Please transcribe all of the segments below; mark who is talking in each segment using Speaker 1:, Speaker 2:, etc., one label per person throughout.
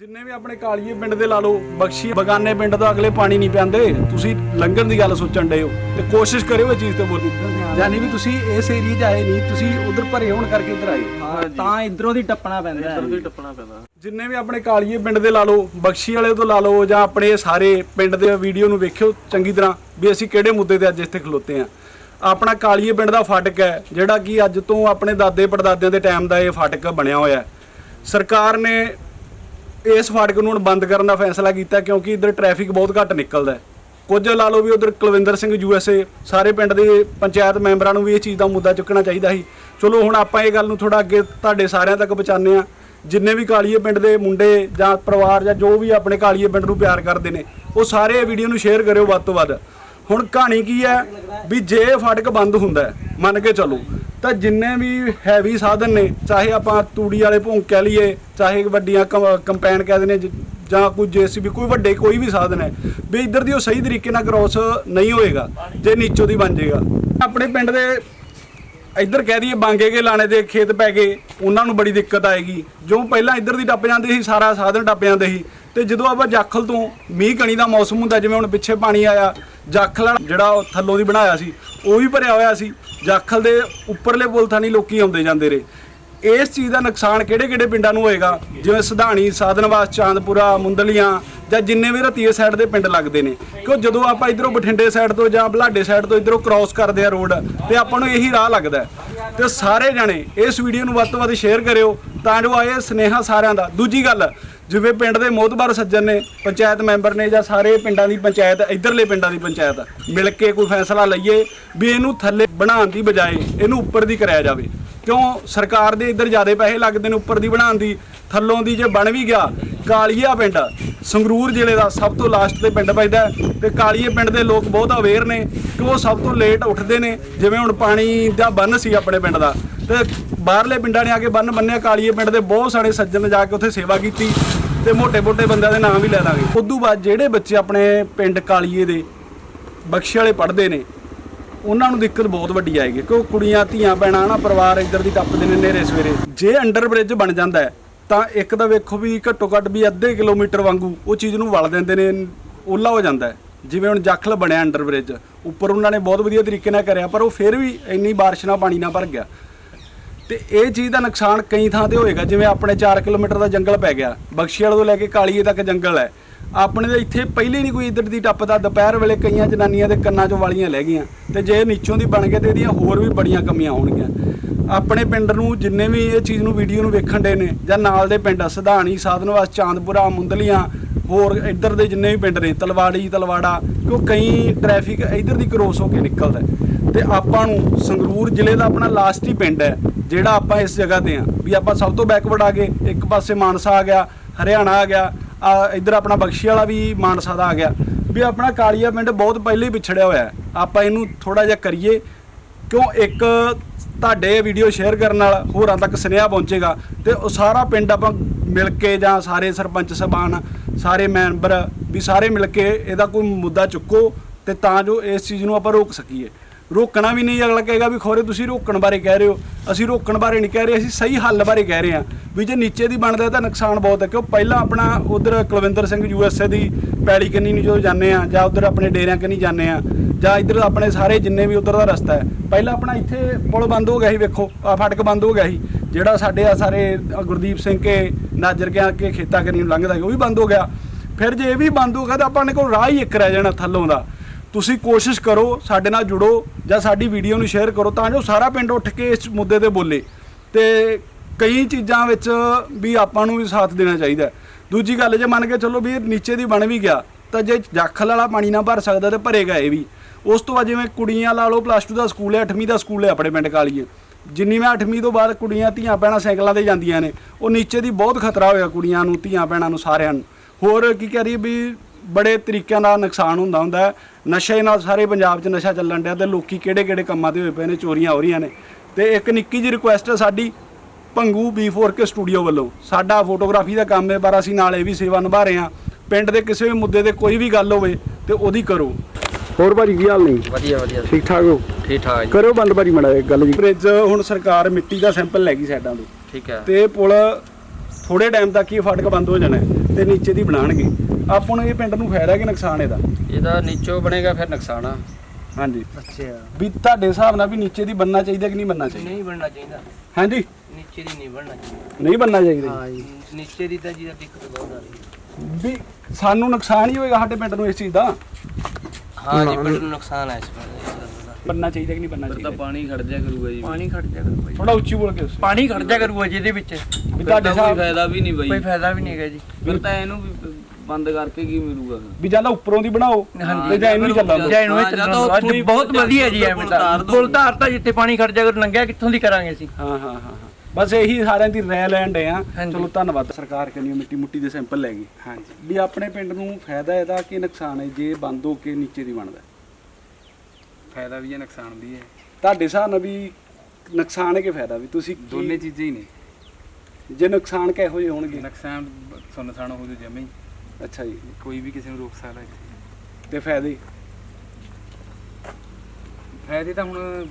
Speaker 1: ਜਿੰਨੇ ਵੀ ਆਪਣੇ ਕਾਲੀਏ ਪਿੰਡ ਦੇ ਲਾ ਲਓ ਬਖਸ਼ੀ ਬਗਾਨੇ ਪਿੰਡ ਦਾ ਅਗਲੇ ਪਾਣੀ ਨਹੀਂ ਪਿਆਂਦੇ ਤੁਸੀਂ ਲੰਘਣ ਦੀ ਗੱਲ ਸੋਚਣ ਡਏ ਹੋ ਤੇ ਕੋਸ਼ਿਸ਼ ਕਰਿਓ ਇਹ ਚੀਜ਼ ਤੇ ਬੋਲੀ ਯਾਨੀ ਵੀ ਤੁਸੀਂ ਇਸ ਏਰੀਆ 'ਚ ਆਏ ਨਹੀਂ ਤੁਸੀਂ ਉਧਰ ਭਰੇ ਹੋਣ ਕਰਕੇ ਇੱਧਰ ਆਏ
Speaker 2: ਤਾਂ ਇਧਰੋਂ ਦੀ ਟੱਪਣਾ ਪੈਂਦਾ ਹੈ।
Speaker 3: ਟੱਪਣਾ ਪੈਂਦਾ।
Speaker 1: ਜਿੰਨੇ ਵੀ ਆਪਣੇ ਕਾਲੀਏ ਪਿੰਡ ਦੇ ਲਾ ਲਓ ਬਖਸ਼ੀ ਵਾਲੇ ਤੋਂ ਲਾ ਲਓ ਜਾਂ ਆਪਣੇ ਸਾਰੇ ਪਿੰਡ ਦੇ ਵੀਡੀਓ ਨੂੰ ਵੇਖਿਓ ਚੰਗੀ ਤਰ੍ਹਾਂ ਵੀ ਅਸੀਂ ਕਿਹੜੇ ਮੁੱਦੇ ਤੇ ਅੱਜ ਇੱਥੇ ਖਲੋਤੇ ਆ ਆਪਣਾ ਕਾਲੀਏ ਪਿੰਡ ਦਾ ਫਾਟਕ ਹੈ ਜਿਹੜਾ ਕਿ ਅੱਜ ਤੋਂ ਆਪਣੇ ਦਾਦੇ ਪੜਦਾਦਿਆਂ ਦੇ ਟਾਈਮ ਦਾ ਇਹ ਫਾਟਕ ਬਣਿਆ ਹੋਇਆ ਹੈ। ਸਰਕਾਰ ਨੇ ਇਸ ਫਾਟਕ ਨੂੰ ਹੁਣ ਬੰਦ ਕਰਨ ਦਾ ਫੈਸਲਾ ਕੀਤਾ ਕਿਉਂਕਿ ਇੱਧਰ ਟ੍ਰੈਫਿਕ ਬਹੁਤ ਘੱਟ ਨਿਕਲਦਾ ਹੈ। ਕੁਝ ਲਾ ਲਓ ਵੀ ਉਧਰ ਕੁਲਵਿੰਦਰ ਸਿੰਘ ਯੂਐਸਏ ਸਾਰੇ ਪਿੰਡ ਦੇ ਪੰਚਾਇਤ ਮੈਂਬਰਾਂ ਨੂੰ ਵੀ ਇਹ ਚੀਜ਼ ਦਾ ਮੁੱਦਾ ਚੁੱਕਣਾ ਚਾਹੀਦਾ ਸੀ। ਚਲੋ ਹੁਣ ਆਪਾਂ ਇਹ ਗੱਲ ਨੂੰ ਥੋੜਾ ਅੱਗੇ ਤੁਹਾਡੇ ਸਾਰਿਆਂ ਤੱਕ ਪਹੁੰਚਾਉਂਦੇ ਆ ਜਿੰਨੇ ਵੀ ਕਾਲੀਏ ਪਿੰਡ ਦੇ ਮੁੰਡੇ ਜਾਂ ਪਰਿਵਾਰ ਜਾਂ ਜੋ ਵੀ ਆਪਣੇ ਕਾਲੀਏ ਪਿੰਡ ਨੂੰ ਪਿਆਰ ਕਰਦੇ ਨੇ, ਉਹ ਸਾਰੇ ਵੀਡੀਓ ਨੂੰ ਸ਼ੇਅਰ ਕਰਿਓ ਵੱਧ ਤੋਂ ਵੱਧ। ਹੁਣ ਕਹਾਣੀ ਕੀ ਹੈ ਵੀ ਜੇ ਇਹ ਫਾਟਕ ਬੰਦ ਹੁੰਦਾ ਮੰਨ ਕੇ ਚੱਲੋ ਤਾਂ ਜਿੰਨੇ ਵੀ ਹੈਵੀ ਸਾਧਨ ਨੇ, ਚਾਹੇ ਆਪਾਂ ਤੂੜੀ ਵਾਲੇ ਭੌਂਕ ਕਹਿ ਲਈਏ, ਚਾਹੇ ਵੱਡੀਆਂ ਕੰ- ਕੰਪੈਨ ਕਹਿ ਦਿੰਦੇ ਜ- ਜਾਂ ਕੋਈ ਜੇਸੀਬੀ, ਕੋਈ ਵੱਡੇ ਕੋਈ ਵੀ ਸਾਧਨ ਹੈ, ਵੀ ਇੱਧਰ ਦੀ ਉਹ ਸਹੀ ਤਰੀਕੇ ਨਾਲ ਕ੍ਰੋਸ ਨਹੀਂ ਹੋਏਗਾ, ਜੇ ਨੀਚੋਂ ਦੀ ਬਣ ਜਾਏਗਾ। ਆਪਣੇ ਪਿੰਡ ਦੇ ਇੱਧਰ ਕਹਿ ਦਈਏ ਬਾਂਗੇ ਕੇ ਲਾਣੇ ਦੇ ਖੇਤ ਪੈ ਗਏ, ਉਹਨਾਂ ਨੂੰ ਬੜੀ ਦਿੱਕਤ ਆਏਗੀ। ਜੋ ਪਹਿਲਾਂ ਇੱਧਰ ਦੀ ਟੱਪ ਜਾਂਦੇ ਸੀ, ਸਾਰਾ ਸਾਧਨ ਟੱਪ ਜਾਂਦੇ ਸੀ। ਤੇ ਜਦੋਂ ਆਪਾਂ ਜਾਖਲ ਤੋਂ ਮੀਂਹ ਕਣੀ ਦਾ ਮੌਸਮ ਹੁੰਦਾ, ਜਿਵੇਂ ਹੁਣ ਪਿੱਛੇ ਪਾਣੀ ਆਇਆ, ਜਾਖਲ ਜਿਹੜਾ ਉਹ ਥੱਲੋਂ ਦੀ ਬਣਾਇਆ ਸੀ, ਉਹ ਵੀ ਭਰਿਆ ਹੋਇਆ ਸੀ। ਜਾਖਲ ਦੇ ਉੱਪਰਲੇ ਪੁਲ ਥਾਣੀ ਲੋਕੀ ਆਉਂਦੇ ਜਾਂਦੇ ਰਹੇ। ਇਸ ਚੀਜ਼ ਦਾ ਨੁਕਸਾਨ ਕਿਹੜੇ ਕਿਹੜੇ ਪਿੰਡਾਂ ਨੂੰ ਹੋਏਗਾ? ਜਿਵੇਂ ਸਧਾਣੀ, ਸਾਧਨਵਾਸ, ਚਾਂਦਪੁਰਾ, ਮੁੰਦਲੀਆਂ ਜਾਂ ਜਿੰਨੇ ਵੀ ਰਤੀਏ ਸਾਈਡ ਦੇ ਪਿੰਡ ਲੱਗਦੇ ਨੇ। ਕਿਉਂ ਜਦੋਂ ਆਪਾਂ ਇਧਰੋਂ ਬਠਿੰਡੇ ਸਾਈਡ ਤੋਂ ਜਾਂ ਬਲਾਡੇ ਸਾਈਡ ਤੋਂ ਇਧਰੋਂ ਕ੍ਰਾਸ ਕਰਦੇ ਆ ਰੋਡ ਤੇ ਆਪਾਂ ਨੂੰ ਇਹੀ ਰਾਹ ਲੱਗਦਾ ਹੈ। ਤੇ ਸਾਰੇ ਜਣੇ ਇਸ ਵੀਡੀਓ ਨੂੰ ਵੱਧ ਤੋਂ ਵੱਧ ਸ਼ੇਅਰ ਕਰਿਓ, ਤਾਂ ਜੋ ਆਏ ਸਨੇਹਾ ਸਾਰਿਆਂ ਦਾ। ਦੂਜੀ ਗੱਲ, ਜਿਵੇਂ ਪਿੰਡ ਦੇ ਮੋਹਤਬਾਰ ਸੱਜਣ ਨੇ, ਪੰਚਾਇਤ ਮੈਂਬਰ ਨੇ ਜਾਂ ਸਾਰੇ ਪਿੰਡਾਂ ਦੀ ਪੰਚਾਇਤ, ਇਧਰਲੇ ਪਿੰਡਾਂ ਦੀ ਪੰਚਾਇਤ, ਮਿਲ ਕੇ ਕੋਈ ਫੈਸਲਾ ਲਈਏ ਵੀ ਇਹਨੂੰ ਥੱਲੇ ਬਣਾਉਣ ਦੀ ਬਜਾਏ ਇਹਨੂੰ ਉੱਪਰ ਦੀ ਕਰਾਇਆ ਜਾਵੇ। ਕਿਉਂ? ਸਰਕਾਰ ਦੇ ਇੱਧਰ ਜ਼ਿਆਦਾ ਪੈਸੇ ਲੱਗਦੇ ਨੇ ਉੱਪਰ ਦੀ ਬਣਾਉਣ ਦੀ। ਥੱਲੋਂ ਦੀ ਜੇ ਬਣ ਵੀ ਗਿਆ, ਕਾਲੀਆ ਪਿੰਡ, ਸੰਗਰੂਰ ਜ਼ਿਲ੍ਹੇ ਦਾ ਸਭ ਤੋਂ ਲਾਸਟ ਦੇ ਪਿੰਡ ਵੱਜਦਾ ਤੇ ਕਾਲੀਏ ਪਿੰਡ ਦੇ ਲੋਕ ਬਹੁਤ ਅਵੇਅਰ ਨੇ ਕਿ ਉਹ ਸਭ ਤੋਂ ਲੇਟ ਉੱਠਦੇ ਨੇ, ਜਿਵੇਂ ਹੁਣ ਪਾਣੀ ਦਾ ਬੰਨ ਸੀ ਆਪਣੇ ਪਿੰਡ ਦਾ। ਤੇ ਬਾਹਰਲੇ ਪਿੰਡਾਂ ਨੇ ਆ ਕੇ ਬੰਨ ਬੰਨਿਆ ਕਾਲੀਏ ਪਿੰਡ ਦੇ ਬਹੁਤ ਸਾਰੇ ਸੱਜਣ ਜਾ ਕੇ ਉੱਥੇ ਸੇਵਾ ਕੀਤੀ ਤੇ ਮੋਟੇ ਮੋਟੇ ਬੰਦਿਆਂ ਦੇ ਨਾਮ ਵੀ ਲੈ ਲਾਂਗੇ। ਤੋਂ ਬਾਅਦ ਜਿਹੜੇ ਬੱਚੇ ਆਪਣੇ ਪਿੰਡ ਕਾਲੀਏ ਦੇ ਬਖਸ਼ੇ ਵਾਲੇ ਪੜ੍ਹਦੇ ਨੇ, ਉਹਨਾਂ ਨੂੰ ਦਿੱਕਤ ਬਹੁਤ ਵੱਡੀ ਆਏਗੀ, ਕਿਉਂ ਕੁੜੀਆਂ, ਧੀਆਂ, ਭੈਣਾਂ ਨਾ ਪਰਿਵਾਰ ਇੱਧਰ ਦੀ ਟੱਪਦੇ ਨੇ ਨੇਰੇ ਸਵੇਰੇ। ਜੇ ਅੰਡਰ ਬ੍ਰਿਜ ਬਣ ਜਾਂਦਾ ਤਾਂ ਇੱਕ ਤਾਂ ਵੇਖੋ ਵੀ ਘੱਟੋ ਘੱਟ ਵੀ ਅੱਧੇ ਕਿਲੋਮੀਟਰ ਵਾਂਗੂ ਉਹ ਚੀਜ਼ ਨੂੰ ਵਲ ਦਿੰਦੇ ਨੇ, ਓਲਾ ਹੋ ਜਾਂਦਾ ਜਿਵੇਂ ਹੁਣ ਜਾਖਲ ਬਣਿਆ ਅੰਡਰ ਬ੍ਰਿਜ ਉੱਪਰ ਉਹਨਾਂ ਨੇ ਬਹੁਤ ਵਧੀਆ ਤਰੀਕੇ ਨਾਲ ਕਰਿਆ, ਪਰ ਉਹ ਫਿਰ ਵੀ ਇੰਨੀ ਬਾਰਿਸ਼ ਨਾਲ ਪਾਣੀ ਨਾਲ ਭਰ ਗਿਆ। ਤੇ ਇਹ ਚੀਜ਼ ਦਾ ਨੁਕਸਾਨ ਕਈ ਥਾਂ ਤੇ ਹੋਏਗਾ, ਜਿਵੇਂ ਆਪਣੇ 4 ਕਿਲੋਮੀਟਰ ਦਾ ਜੰਗਲ ਪੈ ਗਿਆ। ਬਖਸ਼ੀਵਾਲ ਤੋਂ ਲੈ ਕੇ ਕਾਲੀਏ ਤੱਕ ਜੰਗਲ ਹੈ। ਆਪਣੇ ਦੇ ਇੱਥੇ ਪਹਿਲੇ ਨਹੀਂ ਕੋਈ ਇੱਧਰ ਦੀ ਟੱਪਦਾ। ਦੁਪਹਿਰ ਵੇਲੇ ਕਈਆਂ ਜਨਾਨੀਆਂ ਦੇ ਕੰਨਾਂ 'ਚੋਂ ਵਾਲੀਆਂ ਲੈ ਗਈਆਂ। ਤੇ ਜੇ ਨੀਚੋਂ ਦੀ ਬਣ ਗਏ ਤੇ ਇਹਦੀਆਂ ਹੋਰ ਵੀ ਬੜੀਆਂ ਕਮੀਆਂ ਹੋਣਗੀਆਂ। ਆਪਣੇ ਪਿੰਡ ਨੂੰ ਜਿੰਨੇ ਵੀ ਇਹ ਚੀਜ਼ ਨੂੰ ਵੀਡੀਓ ਨੂੰ ਵੇਖਣ ਦੇ ਨੇ, ਜਾਂ ਨਾਲ ਦੇ ਪਿੰਡ ਸਧਾਣੀ, ਸਾਧਨਵਾਸ, ਚਾਂਦਪੁਰਾ, ਮੁੰਦਲੀਆਂ, ਹੋਰ ਇੱਧਰ ਦੇ ਜਿੰਨੇ ਵੀ ਪਿੰਡ ਨੇ, ਤਲਵਾੜੀ, ਤਲਵਾੜਾ, ਕਿਉਂ ਕਈ ਟ੍ਰੈਫਿਕ ਇੱਧਰ ਦੀ ਕ੍ਰੋਸ ਹੋ ਕੇ ਨਿਕਲਦਾ ਹੈ। ਤੇ ਆਪਾਂ ਨੂੰ ਸੰਗਰੂਰ ਜ਼ਿਲ੍ਹੇ ਦਾ ਆਪਣਾ ਲਾਸਟ ਹੀ ਪਿੰਡ ਹੈ, ਜਿਹੜਾ ਆਪਾਂ ਇਸ ਜਗ੍ਹਾ ਤੇ ਆ ਵੀ ਆਪਾਂ ਸਭ ਤੋਂ ਬੈਕਵਰਡ ਆ ਗਏ, ਇੱਕ ਪਾਸੇ ਮਾਨਸਾ ਆ ਗਿਆ, ਹਰਿਆਣਾ ਆ ਗਿਆ ਇੱਧਰ ਆਪਣਾ ਬਖਸ਼ੀ ਵਾਲਾ ਵੀ ਮਾਨਸਾ ਦਾ ਆ ਗਿਆ। ਵੀ ਆਪਣਾ ਕਾਲੀਆ ਪਿੰਡ ਬਹੁਤ ਪਹਿਲੇ ਹੀ ਵਿਛੜਿਆ ਹੋਇਆ ਹੈ। ਆਪਾਂ ਇਹਨੂੰ ਥੋੜਾ ਜਿਹਾ ਕਰੀਏ। ਕਿਉਂ ਇੱਕ ਤੁਹਾਡੇ ਵੀਡੀਓ ਸ਼ੇਅਰ ਕਰਨ ਨਾਲ ਹੋਰਾਂ ਤੱਕ ਸੁਨੇਹਾ ਪਹੁੰਚੇਗਾ ਤੇ ਉਹ ਸਾਰਾ ਪਿੰਡ ਆਪਾਂ ਮਿਲ ਕੇ ਜਾਂ ਸਾਰੇ ਸਰਪੰਚ ਸਭਾਨ ਸਾਰੇ ਮੈਂਬਰ ਵੀ ਸਾਰੇ ਮਿਲ ਕੇ ਇਹਦਾ ਕੋਈ ਮੁੱਦਾ ਚੁੱਕੋ ਤੇ ਤਾਂ ਜੋ ਇਸ ਚੀਜ਼ ਨੂੰ ਆਪਾਂ ਰੋਕ ਸਕੀਏ। ਰੋਕਣਾ ਵੀ ਨਹੀਂ, ਅਗਲਾ ਕਹੇਗਾ ਵੀ ਖੋਰੇ ਤੁਸੀਂ ਰੋਕਣ ਬਾਰੇ ਕਹਿ ਰਹੇ ਹੋ। ਅਸੀਂ ਰੋਕਣ ਬਾਰੇ ਨਹੀਂ ਕਹਿ ਰਹੇ, ਅਸੀਂ ਸਹੀ ਹੱਲ ਬਾਰੇ ਕਹਿ ਰਹੇ ਹਾਂ। ਵੀ ਜੇ ਨੀਚੇ ਦੀ ਬਣਦਾ ਤਾਂ ਨੁਕਸਾਨ ਬਹੁਤ ਹੈ। ਕਿਉਂ? ਪਹਿਲਾਂ ਆਪਣਾ ਉਧਰ ਕੁਲਵਿੰਦਰ ਸਿੰਘ ਯੂਐਸਏ ਦੀ ਪੈਲੀ ਕੰਨੀ ਨੂੰ ਜਦੋਂ ਜਾਂਦੇ ਆ ਜਾਂ ਉਧਰ ਆਪਣੇ ਡੇਰਿਆਂ ਕੰਨੀ ਜਾਂਦੇ ਆ ਜਾਂ ਇੱਧਰ ਆਪਣੇ ਸਾਰੇ ਜਿੰਨੇ ਵੀ ਉਧਰ ਦਾ ਰਸਤਾ ਹੈ, ਪਹਿਲਾਂ ਆਪਣਾ ਇੱਥੇ ਪੁਲ ਬੰਦ ਹੋ ਗਿਆ ਸੀ, ਵੇਖੋ, ਆ ਫਾਟਕ ਬੰਦ ਹੋ ਗਿਆ ਸੀ, ਜਿਹੜਾ ਸਾਡੇ ਆ ਸਾਰੇ ਗੁਰਦੀਪ ਸਿੰਘ ਕੇ, ਨਾਜਰ ਕੇ, ਆ ਕੇ ਖੇਤਾਂ ਕੰਨੀ ਨੂੰ ਲੰਘਦਾ ਸੀ, ਉਹ ਵੀ ਬੰਦ ਹੋ ਗਿਆ। ਫਿਰ ਜੇ ਇਹ ਵੀ ਬੰਦ ਹੋ ਗਿਆ ਤਾਂ ਆਪਾਂ ਨੇ ਕੋਲ ਰਾਹ ਹੀ ਇੱਕ ਰਹਿ ਜਾਣਾ ਥੱਲੋਂ ਦਾ। ਤੁਸੀਂ ਕੋਸ਼ਿਸ਼ ਕਰੋ ਸਾਡੇ ਨਾਲ ਜੁੜੋ ਜਾਂ ਸਾਡੀ ਵੀਡੀਓ ਨੂੰ ਸ਼ੇਅਰ ਕਰੋ ਤਾਂ ਜੋ ਸਾਰਾ ਪਿੰਡ ਉੱਠ ਕੇ ਇਸ ਮੁੱਦੇ ਤੇ ਬੋਲੇ। ਤੇ ਕਈ ਚੀਜ਼ਾਂ ਵਿੱਚ ਵੀ ਆਪਾਂ ਨੂੰ ਵੀ ਸਾਥ ਦੇਣਾ ਚਾਹੀਦਾ ਦੂਜੀ ਗੱਲ ਜੇ ਮੰਨ ਕੇ ਚੱਲੋ ਵੀ ਨੀਚੇ ਦੀ ਬਣ ਵੀ ਗਿਆ, ਤਾਂ ਜੇ ਜਾਖਲ ਵਾਲਾ ਪਾਣੀ ਨਾ ਭਰ ਸਕਦਾ ਤੇ ਭਰੇਗਾ ਇਹ ਵੀ। ਉਸ ਤੋਂ ਬਾਅਦ ਜਿਵੇਂ ਕੁੜੀਆਂ ਲਾ ਲਓ ਪਲੱਸ 2 ਦਾ ਸਕੂਲ ਹੈ 8ਵੀਂ ਦਾ ਸਕੂਲ ਹੈ ਆਪਣੇ ਪਿੰਡ ਕਾਲੀਏ। ਜਿੰਨੀ ਮੈਂ 8ਵੀਂ ਤੋਂ ਬਾਅਦ ਕੁੜੀਆਂ ਧੀਆਂ ਭੈਣਾਂ ਸਾਈਕਲਾਂ ਤੇ ਜਾਂਦੀਆਂ ਨੇ, ਉਹ ਨੀਚੇ ਦੀ ਬਹੁਤ ਖਤਰਾ ਹੋਇਆ ਕੁੜੀਆਂ ਨੂੰ, ਧੀਆਂ ਭੈਣਾਂ ਨੂੰ ਸਾਰਿਆਂ ਨੂੰ। ਹੋਰ ਕੀ ਕਹਿ ਰਹੀ ਵੀ ਬੜੇ ਤਰੀਕਿਆਂ ਦਾ ਨੁਕਸਾਨ ਹੁੰਦਾ ਹੁੰਦਾ ਹੈ। ਨਸ਼ੇ ਨਾਲ ਸਾਰੇ ਪੰਜਾਬ 'ਚ ਨਸ਼ਾ ਚੱਲਣ ਡਿਆ ਤੇ ਲੋਕੀ ਕਿਹੜੇ ਕਿਹੜੇ ਕੰਮਾਂ ਤੇ ਹੋਏ ਪਏ ਨੇ ਚੋਰੀਆਂ ਹੋ ਰਹੀਆਂ ਨੇ। ਤੇ ਇੱਕ ਨਿੱਕੀ ਜਿਹੀ ਰਿਕੁਐਸਟ ਹੈ ਸਾਡੀ ਭੰਗੂ B4K ਸਟੂਡੀਓ ਵੱਲੋਂ। ਸਾਡਾ ਫੋਟੋਗ੍ਰਾਫੀ ਦਾ ਕੰਮ ਹੈ ਪਰ ਅਸੀਂ ਨਾਲ ਇਹ ਵੀ ਸੇਵਾ ਨਿਭਾ ਰਹੇ ਹਾਂ। ਪਿੰਡ ਦੇ ਕਿਸੇ ਵੀ ਮੁੱਦੇ ਤੇ ਕੋਈ ਵੀ ਗੱਲ ਹੋਵੇ ਤੇ ਉਹਦੀ ਕਰੋ। ਹੋਰ ਭਾਜੀ ਕੀ ਹਾਲ ਨਹੀਂ
Speaker 3: ਵਧੀਆ ਵਧੀਆ।
Speaker 1: ਠੀਕ ਠਾਕ ਹੋ?
Speaker 3: ਠੀਕ ਠਾਕ ਜੀ।
Speaker 1: ਕਰੋ ਬੰਦ ਭਾਜੀ ਮੜਾ ਗੱਲ ਜੀ। ਬ੍ਰਿਜ ਹੁਣ ਸਰਕਾਰ ਮਿੱਟੀ ਦਾ ਸੈਂਪਲ ਲੈ ਗਈ ਸਾਈਡਾਂ ਤੋਂ।
Speaker 3: ਠੀਕ ਹੈ।
Speaker 1: ਤੇ ਇਹ ਪੁਲ ਥੋੜੇ ਟਾਈਮ ਤੱਕ ਹੀ ਫਾਟਕ ਬੰਦ ਹੋ ਜਾਣਾ ਹੈ ਤੇ ਨੀਚੇ ਦੀ ਬਣਾਉਣਗੇ। ਆਪਾਂ ਨੂੰ ਇਹ ਪਿੰਡ ਨੂੰ ਫਾਇਦਾ ਕਿ ਨੁਕਸਾਨ ਇਹਦਾ?
Speaker 3: ਇਹਦਾ ਨੀਚੋਂ ਬਣੇਗਾ ਫਿਰ ਨੁਕਸਾਨ। ਆ
Speaker 1: ਹਾਂਜੀ।
Speaker 2: ਅੱਛਾ।
Speaker 1: ਵੀ ਤੁਹਾਡੇ ਹਿਸਾਬ ਨਾਲ ਵੀ ਨੀਚੇ ਦੀ ਬੰਨਣਾ ਚਾਹੀਦਾ ਕਿ ਨਹੀਂ ਬੰਨਣਾ ਚਾਹੀਦਾ?
Speaker 3: ਨਹੀਂ ਬਣਨਾ ਚਾਹੀਦਾ।
Speaker 1: ਹਾਂਜੀ।
Speaker 3: ਨੀਚੇ ਦੀ ਨਹੀਂ ਬਣਨਾ ਚਾਹੀਦਾ।
Speaker 1: ਨਹੀਂ ਬੰਨਣਾ ਚਾਹੀਦਾ ਜੀ।
Speaker 2: ਜੀ।
Speaker 3: ਨੀਚੇ ਦੀ ਤਾਂ ਜਿਹਦਾ ਦਿੱਕਤ ਬਹੁਤ ਆ ਰਹੀ ਹੈ।
Speaker 1: ਵੀ ਸਾਨੂੰ ਨੁਕਸਾਨ ਹੀ ਹੋਏਗਾ ਸਾਡੇ ਪਿੰਡ ਨੂੰ ਇਸ ਚੀਜ਼ ਦਾ?
Speaker 3: ਹਾਂ ਜੀ ਪਿੰਡ ਨੂੰ ਨੁਕਸਾਨ ਹੈ ਇਸ ਵੇਲੇ
Speaker 1: ਬੰਨਣਾ ਚਾਹੀਦਾ ਕਿ ਨਹੀਂ ਬੰਨਣਾ
Speaker 3: ਤਾਂ
Speaker 1: ਚਾਹੀਦਾ?
Speaker 3: ਪਾਣੀ ਖੜ ਜਾ ਕਰੂਗਾ ਜੀ। ਪਾਣੀ ਖੜ ਜਾ ਕਰੂਗਾ
Speaker 1: ਥੋੜਾ ਉੱਚੀ ਬੋਲ ਕੇ ਦੱਸੋ।
Speaker 3: ਪਾਣੀ ਖੜ ਜਾ ਕਰੂਗਾ ਜਿਹਦੇ ਵਿੱਚ।
Speaker 1: ਵੀ ਤੁਹਾਡੇ ਹਿਸਾਬ
Speaker 3: ਫਾਇਦਾ ਵੀ ਨਹੀਂ ਬਈ। ਕੋਈ ਫਾਇਦਾ ਵੀ ਨਹੀਂ ਹੈਗਾ ਜੀ। ਫਿਰ ਤਾਂ ਇਹਨੂੰ ਵੀ ਬੰਦ ਕਰਕੇ ਕੀ ਮਿਲੂਗਾ
Speaker 1: ਵੀ ਜਾਂ ਤਾਂ ਉੱਪਰੋਂ ਦੀ ਬਣਾਓ ਤੇ ਜਾਂ ਇਹਨੂੰ ਹੀ ਚੱਲਣ
Speaker 3: ਜਾਂ ਇਹਨੂੰ ਹੀ ਚੱਲਣ ਦਿਓ। ਬਹੁਤ ਵਧੀਆ ਜੀ ਐਵੇਂ ਤਾਂ। ਪੁਲ ਧਾਰ ਤਾਂ ਜਿੱਥੇ ਪਾਣੀ ਖੜ ਜਾ ਕਰ ਲੰਘਿਆ ਕਿੱਥੋਂ ਦੀ ਕਰਾਂਗੇ ਅਸੀਂ?
Speaker 1: ਹਾਂ ਹਾਂ ਹਾਂ ਹਾਂ। ਬਸ ਇਹੀ ਸਾਰਿਆਂ ਦੀ ਰਾਇ ਲੈਣ ਦੇ ਆ।
Speaker 3: ਹਾਂਜੀ।
Speaker 1: ਚਲੋ ਧੰਨਵਾਦ ਸਰਕਾਰ ਕੰਨੀ ਮਿੱਟੀ ਮੁੱਟੀ ਦੇ ਸੈਂਪਲ ਲੈ ਗਈ। ਹਾਂਜੀ। ਵੀ ਆਪਣੇ ਪਿੰਡ ਨੂੰ ਫਾਇਦਾ ਇਹਦਾ ਕਿ ਨੁਕਸਾਨ ਹੈ? ਜੇ ਬੰਦ ਹੋ ਕੇ ਨੀਚੇ ਦੀ ਬਣਦਾ।
Speaker 4: ਫਾਇਦਾ ਵੀ ਹੈ ਨੁਕਸਾਨ ਵੀ ਹੈ।
Speaker 1: ਤੁਹਾਡੇ ਹਿਸਾਬ ਨਾਲ ਵੀ ਨੁਕਸਾਨ ਹੈ ਕਿ ਫਾਇਦਾ? ਵੀ ਤੁਸੀਂ ਕੀ-
Speaker 4: ਦੋਨੇ ਚੀਜ਼ਾਂ ਹੀ ਨੇ।
Speaker 1: ਜੇ ਨੁਕਸਾਨ ਕਿਹੋ ਜਿਹੇ ਹੋਣਗੇ?
Speaker 4: ਨੁਕਸਾਨ ਸੁਨਸਾਨ ਹੋ ਜੂ ਜਮੇ ਹੀ।
Speaker 1: ਅੱਛਾ ਜੀ
Speaker 4: ਕੋਈ ਵੀ ਕਿਸੇ ਨੂੰ ਰੋਕ ਸਕਦਾ ਇੱਥੇ।
Speaker 1: ਤੇ ਫਾਇਦੇ?
Speaker 4: ਫਾਇਦੇ ਤਾਂ ਹੁਣ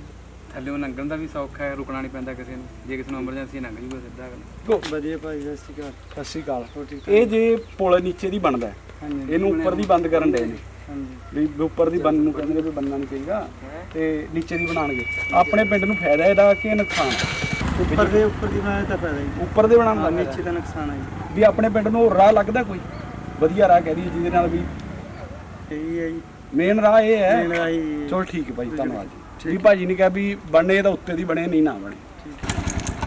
Speaker 4: ਥੱਲੇ ਲੰਘਣ ਦਾ ਵੀ ਸੌਖਾ ਹੈ ਰੁਕਣਾ ਨਹੀਂ ਪੈਂਦਾ ਕਿਸੇ ਨੂੰ। ਜੇ ਕਿਸੇ ਨੂੰ ਐਮਰਜੈਂਸੀ ਲੰਘ ਜੂਗਾ ਸਿੱਧਾ ਅਗਲਾ।
Speaker 2: ਵਧੀਆ ਭਾਈ ਸਤਿ ਸ਼੍ਰੀ ਅਕਾਲ।
Speaker 1: ਸਤਿ ਸ਼੍ਰੀ ਅਕਾਲ। ਇਹ ਜੇ ਪੁਲ ਨੀਚੇ ਦੀ ਬਣਦਾ ਹੈ,
Speaker 2: ਹਾਂਜੀ
Speaker 1: ਇਹਨੂੰ ਉੱਪਰ ਦੀ ਬੰਦ ਕਰਨ ਦੇ ਨੇ।
Speaker 2: ਹਾਂਜੀ।
Speaker 1: ਵੀ ਉੱਪਰ ਦੀ ਬੰਦ ਨੂੰ ਕਹਿੰਦੇ ਵੀ ਬੰਨਣਾ ਨਹੀਂ ਚਾਹੀਦਾ ਤੇ ਨੀਚੇ ਦੀ ਬਣਾਉਣਗੇ। ਆਪਣੇ ਪਿੰਡ ਨੂੰ ਫਾਇਦਾ ਇਹਦਾ ਕਿ ਨੁਕਸਾਨ?
Speaker 2: ਉੱਪਰ ਦੇ ਉੱਪਰ ਦੀ ਮੈਂ ਤਾਂ ਪੈਦਾ ਜੀ
Speaker 1: ਉੱਪਰ ਦੇ ਬਣਾਉਣ ਦਾ
Speaker 2: ਨੀਚੇ ਦਾ ਨੁਕਸਾਨ ਹੈ। ਜੀ
Speaker 1: ਵੀ ਆਪਣੇ ਪਿੰਡ ਨੂੰ ਰਾਹ ਲੱਗਦਾ ਕੋਈ? ਵਧੀਆ ਰਾਹ ਕਹਿ ਦਈਏ ਜਿਹਦੇ ਨਾਲ ਵੀ
Speaker 2: ਇਹੀ ਹੈ ਜੀ।
Speaker 1: ਮੇਨ ਰਾਹ ਇਹ ਹੈ। ਚਲੋ ਠੀਕ ਹੈ ਭਾਈ ਧੰਨਵਾਦ ਜੀ। ਵੀ ਭਾਜੀ ਨੇ ਕਿਹਾ ਵੀ ਬਣੇ ਤਾਂ ਉੱਤੇ ਦੀ ਬਣੇ ਨਹੀਂ ਨਾ ਬਣੇ।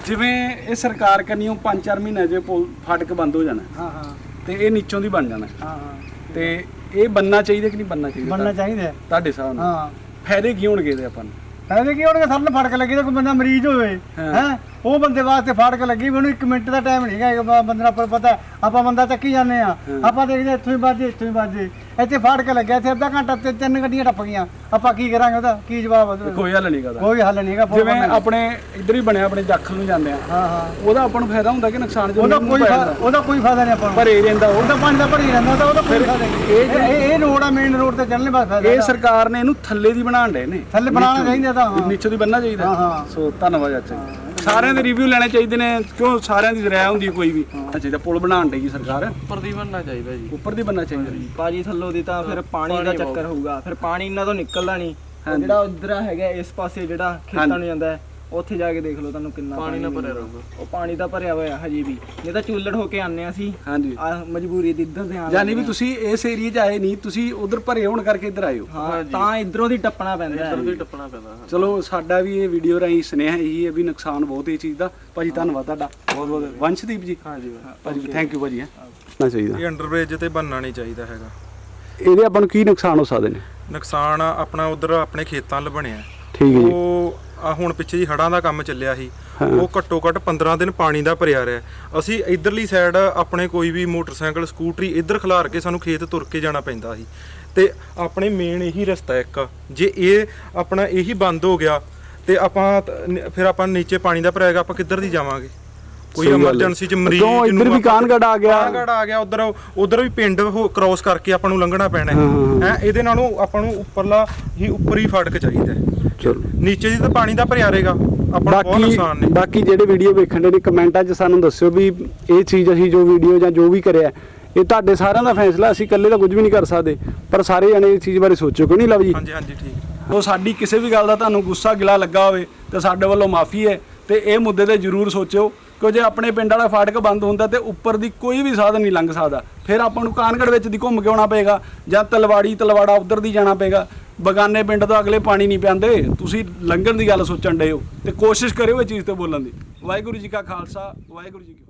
Speaker 1: ਜਿਵੇਂ ਇਹ ਸਰਕਾਰ ਕੰਨੀਓ 5-4 ਮਹੀਨੇ ਜੇ ਪੁਲ ਫਾਟਕ ਬੰਦ ਹੋ ਜਾਣਾ।
Speaker 2: ਹਾਂ ਹਾਂ।
Speaker 1: ਤੇ ਇਹ ਨੀਚੋਂ ਦੀ ਬਣ ਜਾਣਾ।
Speaker 2: ਹਾਂ ਹਾਂ।
Speaker 1: ਤੇ ਇਹ ਬੰਨਣਾ ਚਾਹੀਦਾ ਕਿ ਨਹੀਂ ਬੰਨਣਾ ਚਾਹੀਦਾ?
Speaker 2: ਬਣਨਾ ਚਾਹੀਦਾ। ਹੈ।
Speaker 1: ਤੁਹਾਡੇ ਹਿਸਾਬ ਨਾਲ।
Speaker 2: ਹਾਂ।
Speaker 1: ਫਾਇਦੇ ਕੀ ਹੋਣਗੇ ਇਹਦੇ ਆਪਾਂ ਨੂੰ?
Speaker 2: ਕਹਿੰਦੇ ਕੀ ਉਹਨੇ ਸਾਨੂੰ ਫੜਕ ਲੱਗੀ ਤਾਂ ਕੋਈ ਬੰਦਾ ਮਰੀਜ਼ ਹੋਵੇ।
Speaker 1: ਹਾਂ।
Speaker 2: ਹੈ? ਉਹ ਬੰਦੇ ਵਾਸਤੇ ਫੜਕ ਲੱਗੀ ਵੀ ਉਹਨੂੰ 1 ਮਿੰਟ ਦਾ ਟਾਈਮ ਨਹੀਂ ਹੈਗਾ ਬੰਦੇ ਨੂੰ ਆਪਾਂ ਨੂੰ ਪਤਾ ਆਪਾਂ ਬੰਦਾ ਚੱਕੀ ਜਾਂਦੇ ਆ ਆਪਾਂ ਦੇਖਦੇ ਇੱਥੋਂ ਹੀ ਵੱਜੇ ਇੱਥੋਂ ਹੀ ਵੱਜੇ। ਇੱਥੇ ਫੜਕ ਲੱਗਿਆ ਇੱਥੇ ਅੱਧਾ ਘੰਟਾ ਤੇ ਤਿੰਨ ਗੱਡੀਆਂ ਟੱਪ ਗਈਆਂ। ਆਪਾਂ ਕੀ ਕਰਾਂਗੇ ਉਹਦਾ? ਕੀ ਜਵਾਬ ਉਹਦਾ?
Speaker 1: ਕੋਈ ਹੱਲ ਨਹੀਂ ਕਰਦਾ
Speaker 2: ਕੋਈ ਹੱਲ ਨਹੀਂ ਹੈਗਾ ਪੁੱਲ
Speaker 1: ਜਿਵੇਂ। ਆਪਣੇ ਇੱਧਰ ਹੀ ਬਣਿਆ ਆਪਣੇ ਜਾਖਲ ਨੂੰ ਜਾਂਦੇ ਆ
Speaker 2: ਹਾਂ ਹਾਂ।
Speaker 1: ਉਹਦਾ ਆਪਾਂ ਨੂੰ ਫਾਇਦਾ ਹੁੰਦਾ ਕਿ ਨੁਕਸਾਨ ਜੋ
Speaker 2: ਉਹਦਾ ਕੋਈ। ਉਹਦਾ ਕੋਈ ਫਾਇਦਾ ਨਹੀਂ ਆਪਾਂ ਨੂੰ।
Speaker 1: ਭਰੇ ਰਹਿੰਦਾ ਉਹ।
Speaker 2: ਉਹਦਾ ਪਾਣੀ ਦਾ ਭਰੀ ਰਹਿੰਦਾ ਤਾਂ ਉਹਦਾ ਕੋਈ ਫਾਇਦਾ ਨਹੀਂ ਇਹ ਇਹ ਰੋਡ ਆ ਮੇਨ ਰੋਡ ਤੇ ਚੱਲਣੇ ਬਸ ਫਾਇਦਾ
Speaker 1: ਇਹ। ਸਰਕਾਰ ਨੇ ਇਹਨੂੰ ਥੱਲੇ ਦੀ ਬਣਾਉਣ ਦੇ ਨੇ।
Speaker 2: ਥੱਲੇ ਬਣਾਉਣਾ ਚਾਹੀਦਾ ਤਾਂ ਹਾਂ।
Speaker 1: ਨੀਚੇ ਦੀ ਬੰਨਣਾ ਚਾਹੀਦਾ।
Speaker 2: ਹਾਂ, ਹਾਂ।
Speaker 1: ਸੋ ਧੰਨਵਾਦ ਚਾਚਾ ਜੀ। ਸਾਰਿਆਂ ਦੇ ਰਿਵਿਊ ਲੈਣੇ ਚਾਹੀਦੇ ਨੇ ਕਿਉਂ ਸਾਰਿਆਂ ਦੀ ਰਾਇ ਹੁੰਦੀ ਹੈ ਕੋਈ ਵੀ? ਚਾਹੀਦਾ ਪੁਲ ਬਣਾਉਣ ਡਈ ਸਰਕਾਰ?
Speaker 3: ਉੱਪਰ ਦੀ ਬਣਨਾ ਚਾਹੀਦਾ ਜੀ।
Speaker 1: ਉੱਪਰ ਦੀ ਬੰਨਣਾ ਚਾਹੀਦਾ
Speaker 2: ਪਾਜੀ ਥੱਲੋਂ ਦੀ ਤਾਂ ਫਿਰ ਪਾਣੀ ਦਾ ਚੱਕਰ ਹੋਊਗਾ। ਫਿਰ ਪਾਣੀ ਇਹਨਾਂ ਤੋਂ ਨਿਕਲਦਾ ਨਹੀਂ। ਜਿਹੜਾ ਉਧਰ ਹੈਗਾ ਇਸ ਪਾਸੇ ਜਿਹੜਾ ਖੇਤਾਂ ਨੂੰ ਜਾਂਦਾ ਹੈ ਉੱਥੇ ਜਾ ਕੇ ਦੇਖ ਲਓ ਤੁਹਾਨੂੰ ਕਿੰਨਾ
Speaker 3: ਪਾਣੀ ਨਾਲ ਭਰਿਆ। ਰਹੂਗਾ।
Speaker 2: ਉਹ ਪਾਣੀ ਦਾ ਭਰਿਆ ਹੋਇਆ ਹਜੇ ਵੀ। ਨਹੀਂ ਤਾਂ ਚੂਲੜ ਹੋ ਕੇ ਆਨੇ ਆ ਸੀ
Speaker 1: ਹਾਂਜੀ।
Speaker 2: ਆ ਮਜਬੂਰੀ ਦੀ ਇੱਧਰ ਆਉਣ
Speaker 1: ਯਾਨੀ ਵੀ ਤੁਸੀਂ ਇਸ ਏਰੀਏ 'ਚ ਆਏ ਨਹੀਂ ਤੁਸੀਂ ਉਧਰ ਭਰੇ ਹੋਣ ਕਰਕੇ ਇੱਧਰ ਆਏ ਹੋ।
Speaker 2: ਤਾਂ ਇਧਰੋਂ ਦੀ ਟੱਪਣਾ ਪੈਂਦਾ ਹੈ।
Speaker 3: ਟੱਪਣਾ ਪੈਂਦਾ
Speaker 1: ਚਲੋ ਸਾਡਾ ਵੀ ਇਹ ਵੀਡੀਓ ਰਾਹੀਂ ਸੁਨੇਹਾ ਇਹੀ ਹੈ ਵੀ ਨੁਕਸਾਨ ਬਹੁਤ ਇਹ ਚੀਜ਼ ਦਾ। ਭਾਜੀ ਧੰਨਵਾਦ ਤੁਹਾਡਾ। ਬਹੁਤ ਬਹੁਤ ਵੰਸ਼ਦੀਪ ਜੀ।
Speaker 3: ਹਾਂਜੀ
Speaker 1: ਭਾਜੀ ਥੈਂਕ ਯੂ ਭਾਜੀ ਹੈ। ਨਾ ਚਾਹੀਦਾ।
Speaker 5: ਇਹ ਅੰਡਰਬ੍ਰਿਜ ਤੇ ਬੰਨਣਾ ਨਹੀਂ ਚਾਹੀਦਾ ਹੈਗਾ।
Speaker 1: ਇਹਦੇ ਆਪਾਂ ਨੂੰ ਕੀ ਨੁਕਸਾਨ ਹੋ ਸਕਦੇ ਨੇ?
Speaker 5: ਨੁਕਸਾਨ ਆਪਣਾ ਉਧਰ ਆਪਣੇ ਖੇਤਾਂ 'ਲ ਬਣਿਆ।
Speaker 1: ਠੀਕ ਹੈ ਜੀ।
Speaker 5: ਉਹ ਆ ਹੁਣ ਪਿੱਛੇ ਜੀ ਹੜਾਂ ਦਾ ਕੰਮ ਚੱਲਿਆ ਸੀ। ਉਹ ਘੱਟੋ ਘੱਟ 15 ਦਿਨ ਪਾਣੀ ਦਾ ਭਰਿਆ ਰਿਹਾ। ਅਸੀਂ ਇਧਰਲੀ ਸਾਈਡ ਆਪਣੇ ਕੋਈ ਵੀ ਮੋਟਰਸਾਈਕਲ ਸਕੂਟਰੀ ਇੱਧਰ ਖਿਲਾਰ ਕੇ ਸਾਨੂੰ ਖੇਤ ਤੁਰ ਕੇ ਜਾਣਾ ਪੈਂਦਾ ਸੀ। ਤੇ ਆਪਣੇ ਮੇਨ ਇਹੀ ਰਸਤਾ ਇੱਕ। ਜੇ ਇਹ ਆਪਣਾ ਇਹੀ ਬੰਦ ਹੋ ਗਿਆ ਤੇ ਆਪਾਂ ਨ- ਫਿਰ ਆਪਾਂ ਨੀਚੇ ਪਾਣੀ ਦਾ ਭਰਿਆਗਾ ਆਪਾਂ ਕਿੱਧਰ ਦੀ ਜਾਵਾਂਗੇ? ਕੋਈ। ਐਮਰਜੈਂਸੀ ਚ ਮਰੀਜ਼
Speaker 1: ਅੱਗੋਂ ਇੱਧਰ ਵੀ ਕਾਨਗੜ ਆ ਗਿਆ।
Speaker 5: ਕਾਨਗੜ ਆ ਗਿਆ ਉਧਰ ਉਧਰ ਵੀ ਪਿੰਡ ਕ੍ਰਾਸ ਕਰਕੇ ਆਪਾਂ ਨੂੰ ਲੰਘਣਾ ਪੈਣਾ ਹੈ। ਹੈਂ, ਇਹਦੇ ਨਾਲੋਂ ਆਪਾਂ ਨੂੰ ਉੱਪਰਲਾ ਹੀ ਉੱਪਰ ਹੀ ਫੜਕ ਚਾਹੀਦਾ ਹੈ।
Speaker 1: ਚਲੋ।
Speaker 5: ਨੀਚੇ ਦੀ ਤਾਂ ਪਾਣੀ ਦਾ ਭਰਿਆ ਰਹੇਗਾ। ਆਪਾਂ ਨੂੰ ਬਹੁਤ
Speaker 1: ਬਾਕੀ
Speaker 5: ਨੁਕਸਾਨ ਨੇ।
Speaker 1: ਬਾਕੀ ਜਿਹੜੇ ਵੀਡੀਓ ਵੇਖਣ ਦੇ ਨੇ ਕਮੈਂਟਾਂ 'ਚ ਸਾਨੂੰ ਦੱਸਿਓ ਵੀ ਇਹ ਚੀਜ਼ ਅਸੀਂ ਜੋ ਵੀਡੀਓ ਜਾਂ ਜੋ ਵੀ ਕਰਿਆ ਇਹ ਤੁਹਾਡੇ ਸਾਰਿਆਂ ਦਾ ਫੈਸਲਾ ਅਸੀਂ ਇਕੱਲੇ ਤਾਂ ਕੁਝ ਵੀ ਨਹੀਂ ਕਰ ਸਕਦੇ। ਪਰ ਸਾਰੇ ਜਣੇ ਇਸ ਚੀਜ਼ ਬਾਰੇ ਸੋਚੋ ਕਿਉਂ ਨਹੀਂ ਲਵ ਜੀ?
Speaker 5: ਹਾਂਜੀ ਹਾਂਜੀ ਠੀਕ।
Speaker 1: ਉਹ ਸਾਡੀ ਕਿਸੇ ਵੀ ਗੱਲ ਦਾ ਤੁਹਾਨੂੰ ਗੁੱਸਾ ਗਿਲਾ ਲੱਗਾ ਹੋਵੇ ਤੇ ਸਾਡੇ ਵੱਲੋਂ ਮਾਫੀ ਹੈ ਤੇ ਇਹ ਮੁੱਦੇ ਤੇ ਜ਼ਰੂਰ ਸੋਚਿਓ ਕਿ ਜੇ ਆਪਣੇ ਪਿੰਡ ਵਾਲਾ ਫਾਟਕ ਬੰਦ ਹੁੰਦਾ ਤੇ ਉੱਪਰ ਦੀ ਕੋਈ ਵੀ ਸਾਧਨ ਨਹੀਂ ਲੰਘ ਸਕਦਾ। ਫਿਰ ਆਪਾਂ ਨੂੰ ਕਾਨਗੜ ਵਿੱਚ ਦੀ ਘੁੰਮ ਕੇ ਆਉਣਾ ਪਏਗਾ ਜਾਂ ਤਲਵਾੜੀ ਤਲਵਾੜਾ ਉਧਰ ਦੀ ਜਾਣਾ ਪਏਗਾ। ਬਗਾਨੇ ਪਿੰਡ ਤੋਂ ਅਗਲੇ ਪਾਣੀ ਨਹੀਂ ਪਿਆਂਦੇ ਤੁਸੀਂ ਲੰਘਣ ਦੀ ਗੱਲ ਸੋਚਣ ਡਏ ਹੋ ਤੇ ਕੋਸ਼ਿਸ਼ ਕਰਿਓ ਇਹ ਚੀਜ਼ ਤੇ ਬੋਲਣ ਦੀ। ਵਾਹਿਗੁਰੂ ਜੀ ਕਾ ਖਾਲਸਾ, ਵਾਹਿਗੁਰੂ ਜੀ ਕੀ